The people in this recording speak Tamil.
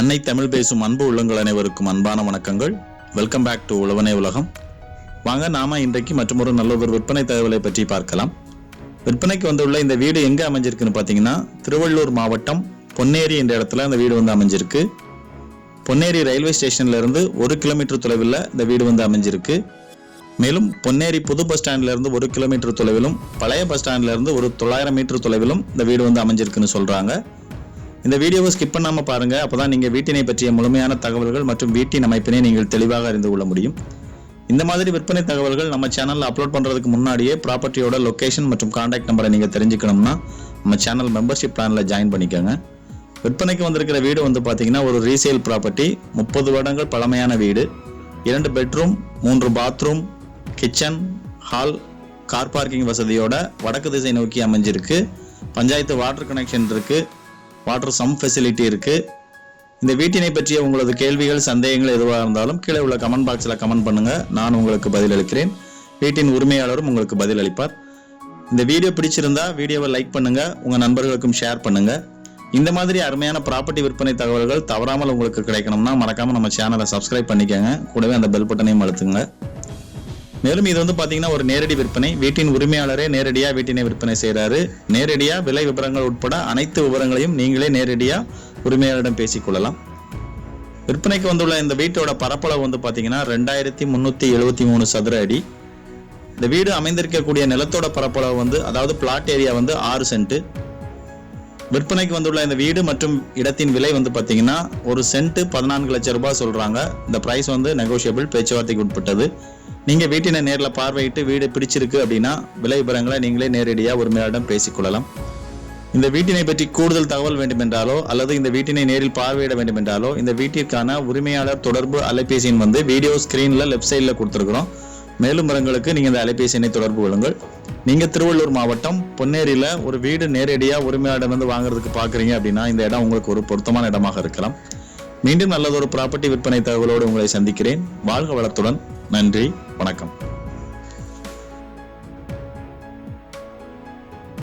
அன்னை தமிழ் பேசும் அன்பு உள்ளங்கள் அனைவருக்கும் அன்பான வணக்கங்கள். வெல்கம் பேக் டு உழவனே உலகம். வாங்க நாம இன்றைக்கு மற்றொரு நல்ல ஒரு விற்பனை தகவலை பற்றி பார்க்கலாம். விற்பனைக்கு வந்துள்ள இந்த வீடு எங்க அமைஞ்சிருக்குன்னு பார்த்தீங்கன்னா திருவள்ளூர் மாவட்டம் பொன்னேரி என்ற இடத்துல இந்த வீடு வந்து அமைஞ்சிருக்கு. பொன்னேரி ரயில்வே ஸ்டேஷன்ல இருந்து ஒரு கிலோமீட்டர் தொலைவில் இந்த வீடு வந்து அமைஞ்சிருக்கு. மேலும் பொன்னேரி புது பஸ் ஸ்டாண்ட்ல இருந்து ஒரு கிலோமீட்டர் தொலைவிலும் பழைய பஸ் ஸ்டாண்ட்ல இருந்து ஒரு தொள்ளாயிரம் மீட்டர் தொலைவிலும் இந்த வீடு வந்து அமைஞ்சிருக்குன்னு சொல்றாங்க. இந்த வீடியோவை ஸ்கிப் பண்ணாமல் பாருங்க. அப்பதான் நீங்கள் வீட்டினை பற்றிய முழுமையான தகவல்கள் மற்றும் வீட்டின் அமைப்பினை நீங்கள் தெளிவாக அறிந்து கொள்ள முடியும். இந்த மாதிரி விற்பனை தகவல்கள் நம்ம சேனலில் அப்லோட் பண்ணுறதுக்கு முன்னாடியே ப்ராப்பர்ட்டியோட லொகேஷன் மற்றும் கான்டாக்ட் நம்பரை நீங்கள் தெரிஞ்சுக்கணும்னா நம்ம சேனல் மெம்பர்ஷிப் பிளானில் ஜாயின் பண்ணிக்கோங்க. விற்பனைக்கு வந்திருக்கிற வீடு வந்து பார்த்தீங்கன்னா ஒரு ரீசேல் ப்ராப்பர்ட்டி முப்பது வருடங்கள் பழமையான வீடு. இரண்டு பெட்ரூம் மூன்று bathroom kitchen hall car parking வசதியோட வடக்கு திசை நோக்கி அமைஞ்சிருக்கு. பஞ்சாயத்து வாட்டர் கனெக்ஷன் இருக்கு. வாட்டர் சம் ஃபெசிலிட்டி இருக்கு. இந்த வீட்டினை பற்றிய உங்களது கேள்விகள் சந்தேகங்கள் எதுவாக இருந்தாலும் கீழே உள்ள கமெண்ட் பாக்ஸில் கமெண்ட் பண்ணுங்க. நான் உங்களுக்கு பதிலளிக்கிறேன் வீட்டின் உரிமையாளரும் உங்களுக்கு பதிலளிப்பார் இந்த வீடியோ பிடிச்சிருந்தா வீடியோவை லைக் பண்ணுங்க உங்க நண்பர்களுக்கும் ஷேர் பண்ணுங்க. இந்த மாதிரி அருமையான ப்ராப்பர்ட்டி விற்பனை தகவல்கள் தவறாமல் உங்களுக்கு கிடைக்கணும்னா மறக்காம நம்ம சேனலை சப்ஸ்கிரைப் பண்ணிக்கோங்க. கூடவே அந்த பெல் பட்டனையும் அழுத்துங்க. மேலும் இது வந்து பாத்தீங்கன்னா ஒரு நேரடி விற்பனை. வீட்டின் உரிமையாளரே நேரடியா வீட்டினை விற்பனை செய்கிறாரு நேரடியா விலை விவரங்கள் உட்பட அனைத்து விவரங்களையும் நீங்களே நேரடியா உரிமையாளரிடம் பேசிக்கொள்ளலாம் விற்பனைக்கு வந்துள்ள இந்த வீட்டோட பரப்பளவு வந்து பாத்தீங்கன்னா ரெண்டாயிரத்தி முன்னூத்தி எழுபத்தி மூணு சதுர அடி. இந்த வீடு அமைந்திருக்கக்கூடிய நிலத்தோட பரப்பளவு வந்து அதாவது பிளாட் ஏரியா வந்து ஆறு சென்ட். விற்பனைக்கு வந்துள்ள இந்த வீடு மற்றும் இடத்தின் விலை வந்து பாத்தீங்கன்னா ஒரு சென்ட் பதினான்கு லட்சம் ரூபாய் சொல்றாங்க. இந்த பிரைஸ் வந்து நெகோஷியபிள் பேச்சுவார்த்தைக்கு உட்பட்டது. நீங்க வீட்டினை நேரில் பார்வையிட்டு வீடு பிடிச்சிருக்கு அப்படின்னா விலை விவரங்களை நீங்களே நேரடியாக உரிமையாளரிடம் பேசிக்கொள்ளலாம் இந்த வீட்டினை பற்றி கூடுதல் தகவல் வேண்டுமென்றாலோ அல்லது இந்த வீட்டினை நேரில் பார்வையிட வேண்டுமென்றாலோ இந்த வீட்டிற்கான உரிமையாளர் தொடர்பு அலைபேசியின் வந்து வீடியோ ஸ்கிரீன்ல லெஃப்ட் சைடில் கொடுத்துருக்குறோம். மேலும் விவரங்களுக்கு நீங்கள் இந்த அலைபேசியினை தொடர்பு கொள்ளுங்கள். நீங்கள் திருவள்ளூர் மாவட்டம் பொன்னேரியில் ஒரு வீடு நேரடியாக உரிமையாளர் வந்து வாங்குறதுக்கு பார்க்குறீங்க அப்படின்னா இந்த இடம் உங்களுக்கு ஒரு பொருத்தமான இடமாக இருக்கலாம். மீண்டும் நல்லதொரு ப்ராப்பர்ட்டி விற்பனை தகவலோடு உங்களை சந்திக்கிறேன். வாழ்க வளத்துடன். நன்றி வணக்கம்.